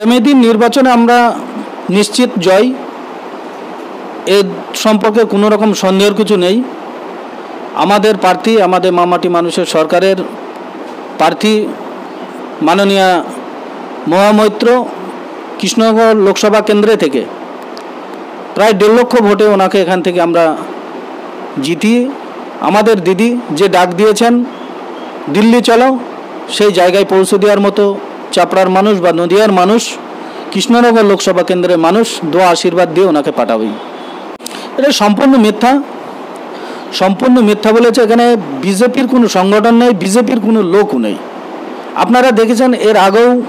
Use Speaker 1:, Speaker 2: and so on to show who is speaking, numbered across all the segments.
Speaker 1: আগামী দিন নির্বাচনে আমরা নিশ্চিত জয়। এর সম্পর্কে কোনো রকম সন্দেহের কিছু নেই। আমাদের প্রার্থী, আমাদের মামাটি মানুষের সরকারের প্রার্থী, মাননীয়া মহামৈত্র কৃষ্ণনগর লোকসভা কেন্দ্রে থেকে। প্রায় দেড় লক্ষ ভোটে ওনাকে এখান থেকে আমরা জিতিয়ে আমাদের দিদি যে ডাক দিয়েছেন, দিল্লি চলো সেই জায়গায় পৌঁছে দেওয়ার মতো চাপড়ার মানুষ বা নদিয়ার মানুষ, কৃষ্ণনগর লোকসভা কেন্দ্রের মানুষ, দোয়া আশীর্বাদ দিয়ে ওনাকে পাঠাবেই। এটা সম্পূর্ণ মিথ্যা। সম্পূর্ণ মিথ্যা বলেছে এখানে বিজেপির কোনো সংগঠন নেই, বিজেপির কোনো লোকও নেই। আপনারা দেখেছেন এর আগেও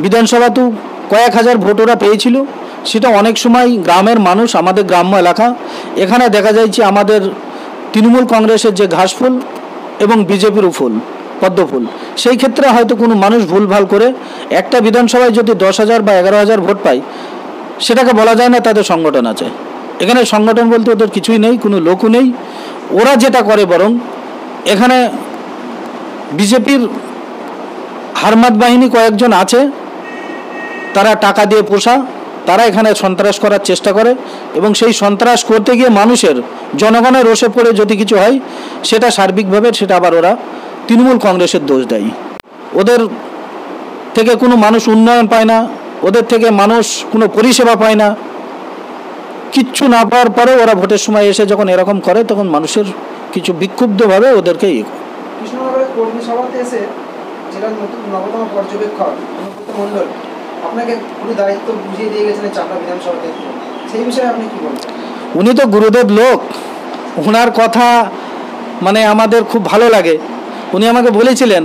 Speaker 1: বিধানসভাতেও কয়েক হাজার ভোট ওরা পেয়েছিল। সেটা অনেক সময় গ্রামের মানুষ, আমাদের গ্রাম্য এলাকা, এখানে দেখা যাচ্ছে আমাদের তৃণমূল কংগ্রেসের যে ঘাসফুল এবং বিজেপিরও ফুল। পদ্মফুল সেই ক্ষেত্রে হয়তো কোনো মানুষ ভুলভাল করে একটা বিধানসভায় যদি দশ হাজার বা এগারো হাজার ভোট পায়, সেটাকে বলা যায় না তাদের সংগঠন আছে। এখানে সংগঠন বলতে ওদের কিছুই নেই, কোনো লোকও নেই। ওরা যেটা করে বরং এখানে বিজেপির হারমাত বাহিনী কয়েকজন আছে, তারা টাকা দিয়ে পোষা, তারা এখানে সন্ত্রাস করার চেষ্টা করে এবং সেই সন্ত্রাস করতে গিয়ে মানুষের জনগণের রোষে পড়ে যদি কিছু হয়, সেটা সার্বিকভাবে, সেটা আবার ওরা তৃণমূল কংগ্রেসের দোষ দেয়। ওদের থেকে কোনো মানুষ উন্নয়ন পায় না ওদের থেকে মানুষ কোনো পরিষেবা পায় না। কিচ্ছু না পাওয়ার পরে ওরা ভোটের সময় এসে যখন এরকম করে তখন মানুষের কিছু বিক্ষুব্ধভাবে ওদেরকে ইয়ে করে।
Speaker 2: কর্মী এসে জেলার নতুন নবতম পর্যবেক্ষক অনুব্রত মণ্ডল আপনাকে পুরো দায়িত্ব বুঝিয়ে দিয়ে গেছেন চাপড়া বিধানসভা ক্ষেত্রে সেই বিষয়ে আপনি কি বলবেন?
Speaker 1: উনি তো গুরুদেব লোক। ওনার কথা মানে আমাদের খুব ভালো লাগে। উনি আমাকে বলেছিলেন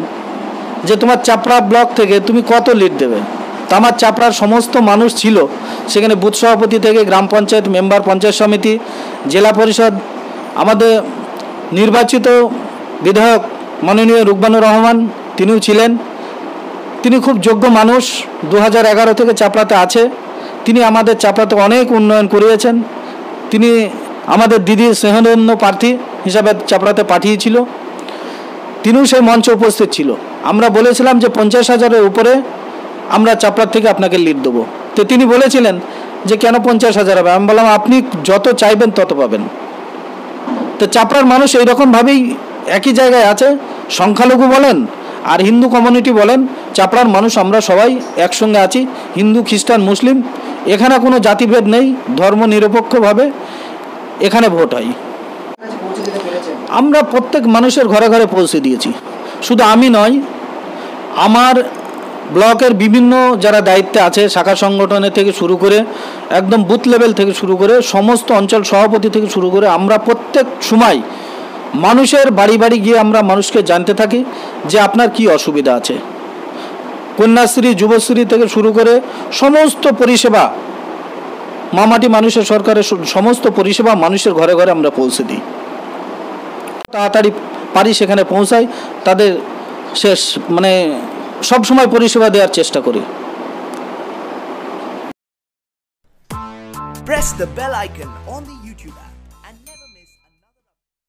Speaker 1: যে তোমার চাপড়া ব্লক থেকে তুমি কত লিড দেবে। তো আমার চাপড়ার সমস্ত মানুষ ছিল, সেখানে বুথ সভাপতি থেকে গ্রাম পঞ্চায়েত মেম্বার, পঞ্চায়েত সমিতি, জেলা পরিষদ, আমাদের নির্বাচিত বিধায়ক মাননীয় রুকবানুর রহমান, তিনিও ছিলেন। তিনি খুব যোগ্য মানুষ দু থেকে চাপড়াতে আছে। তিনি আমাদের চাপড়াতে অনেক উন্নয়ন করিয়েছেন। তিনি আমাদের দিদি স্নেহধন্য প্রার্থী হিসাবে চাপড়াতে পাঠিয়েছিল। তিনিও সেই মঞ্চে উপস্থিত ছিল। আমরা বলেছিলাম যে পঞ্চাশ হাজারের উপরে আমরা চাপড়ার থেকে আপনাকে লিড দেবো। তো তিনি বলেছিলেন যে কেন পঞ্চাশ হাজার হবে? আমি বললাম, আপনি যত চাইবেন তত পাবেন। তো চাপড়ার মানুষ এইরকমভাবেই একই জায়গায় আছে। সংখ্যালঘু বলেন আর হিন্দু কমিউনিটি বলেন, চাপড়ার মানুষ আমরা সবাই একসঙ্গে আছি। হিন্দু, খ্রিস্টান, মুসলিম, এখানে কোনো জাতিভেদ নেই। ধর্ম নিরপেক্ষভাবে এখানে ভোট হয়
Speaker 2: কাছে পৌঁছে দিতে পেরেছেন
Speaker 1: আমরা প্রত্যেক মানুষের ঘরে ঘরে পৌঁছে দিয়েছি। শুধু আমি নয়, আমার ব্লকের বিভিন্ন যারা দায়িত্বে আছে, শাখা সংগঠনের থেকে শুরু করে, একদম বুথ লেভেল থেকে শুরু করে, সমস্ত অঞ্চল সভাপতি থেকে শুরু করে, আমরা প্রত্যেক সময় মানুষের বাড়ি বাড়ি গিয়ে আমরা মানুষকে জানতে থাকি যে আপনার কি অসুবিধা আছে। কন্যাশ্রী, যুবশ্রী থেকে শুরু করে সমস্ত পরিষেবা মামাটি মানুষের সরকারের সমস্ত পরিষেবা মানুষের ঘরে ঘরে আমরা পৌঁছে দিই। তাড়াতাড়ি পারি সেখানে পৌঁছাই, তাদের শেষ মানে সব সময় পরিষেবা দেওয়ার চেষ্টা করি।
Speaker 3: Press the bell icon on the YouTube app.